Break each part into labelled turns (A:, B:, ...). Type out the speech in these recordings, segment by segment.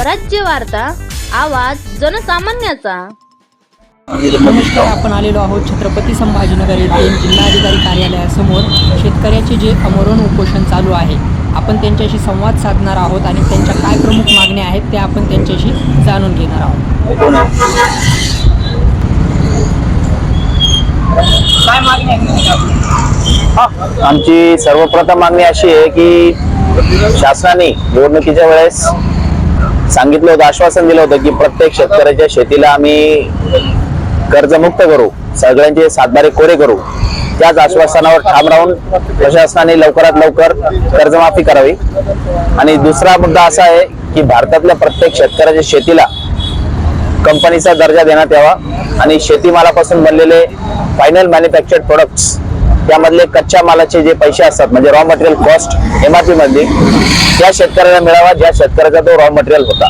A: स्वराज्य वार्ता आवाज जनसामान्याचा.
B: नमस्कार आपण आलेलो आहोत छत्रपती संभाजीनगर येथील जिल्हाधिकारी कार्यालयासमोर. शेतकऱ्याचे जे अमरण उपोषण चालू आहे आपण त्यांच्याशी संवाद साधणार आहोत आणि त्यांच्या काय प्रमुख मागण्या आहेत त्या आपण त्यांच्याशी जाणून घेणार आहोत. काय मागणी आहे
C: आमची सर्वप्रथम मागणी अशी आहे की शासनाने निवडणुकीच्या वेळेस सांगितलं होतं आश्वासन दिलं होतं की प्रत्येक शेतकऱ्याच्या शेतीला आम्ही कर्जमुक्त करू सगळ्यांचे सातबारे कोरे करू. त्याच आश्वासनावर ठाम राहून प्रशासनाने लवकरात लवकर कर्जमाफी करावी. आणि दुसरा मुद्दा असा आहे की भारतातल्या प्रत्येक शेतकऱ्याच्या शेतीला कंपनीचा दर्जा देण्यात यावा. आणि शेतीमालापासून बनलेले फायनल मॅन्युफॅक्चर्ड प्रोडक्ट्स त्यामधले कच्च्या मालाचे जे पैसे असतात म्हणजे रॉ मटेरियल कॉस्ट एमआरपी मधली त्या शेतकऱ्याला मिळावा ज्या शेतकऱ्याचा तो रॉ मटेरियल होता.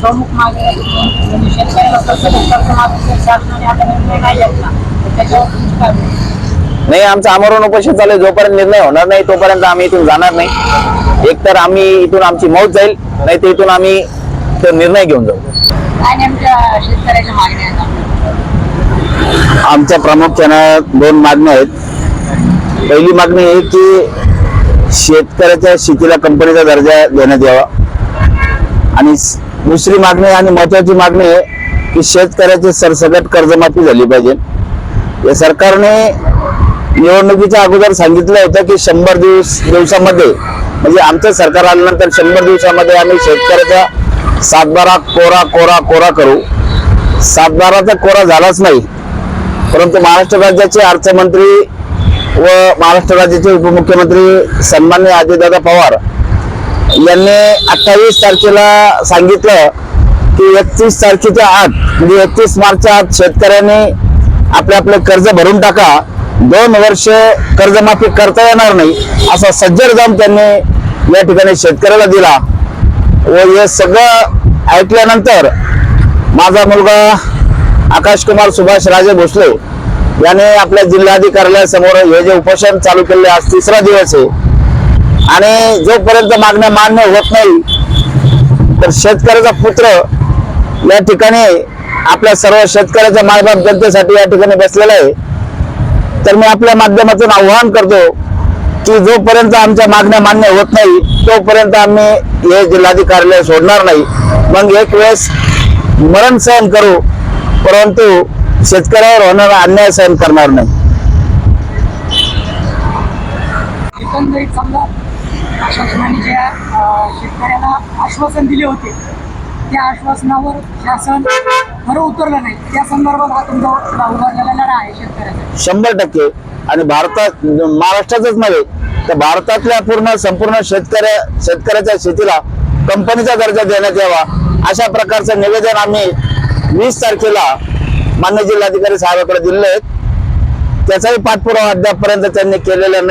B: प्रमुख मागणी म्हणजे शेतकऱ्याला कर्जमाफीचे शासनाने आता निर्णय नाही घेतला त्याच्यावर तुमची काय भूमिका?
C: नाही आमचं आमरण उपोषण चालू जोपर्यंत निर्णय होणार नाही तोपर्यंत आम्ही इथून जाणार नाही. एकतर आम्ही इथून आमची मौत जाईल नाही तर इथून आम्ही तो निर्णय घेऊन जाऊ.
B: शेतकऱ्याच्या मागण्या?
C: आमच्या प्रामुख्यानं दोन मागण्या आहेत. पहिली मागणी आहे की शेतकऱ्याच्या शेतीला कंपनीचा दर्जा देण्यात यावा. आणि दुसरी मागणी आणि महत्वाची मागणी आहे की शेतकऱ्याची सरसकट कर्जमाफी झाली पाहिजे. या सरकारने निवडणुकीच्या अगोदर सांगितलं होतं की शंभर दिवस दिवसामध्ये म्हणजे आमचं सरकार आल्यानंतर शंभर दिवसामध्ये आम्ही शेतकऱ्याचा सातबारा कोरा कोरा कोरा करू. सातबाराचा कोरा झालाच नाही. परंतु महाराष्ट्र राज्याचे अर्थमंत्री व महाराष्ट्र राज्याचे उपमुख्यमंत्री सन्मान्य अजितदादा पवार यांनी अठ्ठावीस तारखेला सांगितलं की एकतीस तारखेच्या आत म्हणजे एकतीस मार्चच्या आत शेतकऱ्यांनी आपले आपले कर्ज भरून टाका. दोन वर्ष कर्जमाफी करता येणार नाही असा सज्जर जाम त्यांनी या ठिकाणी शेतकऱ्याला दिला. व हे सगळं ऐकल्यानंतर माझा मुलगा आकाश कुमार सुभाष राजे भोसले याने आपल्या जिल्हाधिकाऱ्यासमोर हे जे उपोषण चालू केले आज तिसरा दिवस आहे. आणि जोपर्यंत मागण्या मान्य होत नाही तर शेतकऱ्याचा पुत्र या ठिकाणी आपल्या सर्व शेतकऱ्याच्या मायबाप जनतेसाठी या ठिकाणी बसलेला आहे. तर मी आपल्या माध्यमातून आव्हान करतो की जोपर्यंत आमच्या मागण्या मान्य होत नाही तोपर्यंत आम्ही हे जिल्हाधिकार्यालय सोडणार नाही. मग एक वेळेस मरण सहन करू परंतु शेतकऱ्यावर होणारा अन्याय सहन करणार नाही.
B: एकंदरीत समजा शासनाने ज्या अं, शेतकऱ्याला आश्वासन दिले होते त्या आश्वासनावर शासन खरं उतरलं नाही. त्या संदर्भात हा तुमचा उभारलेला लढा आहे शेतकऱ्याचा.
C: शंभर टक्के. आणि भारतात महाराष्ट्रातच नव्हे तर भारतातल्या पूर्ण संपूर्ण शेतकऱ्या शेतकऱ्याच्या शेतीला कंपनीचा दर्जा देण्यात यावा. अशा प्रकारचं निवेदन आम्ही वीस तारखेला मान्य जिल्हाधिकारी साहेबाकडे दिलेलं आहे. त्याचाही पाठपुरावा अद्यापपर्यंत त्यांनी केलेला नाही.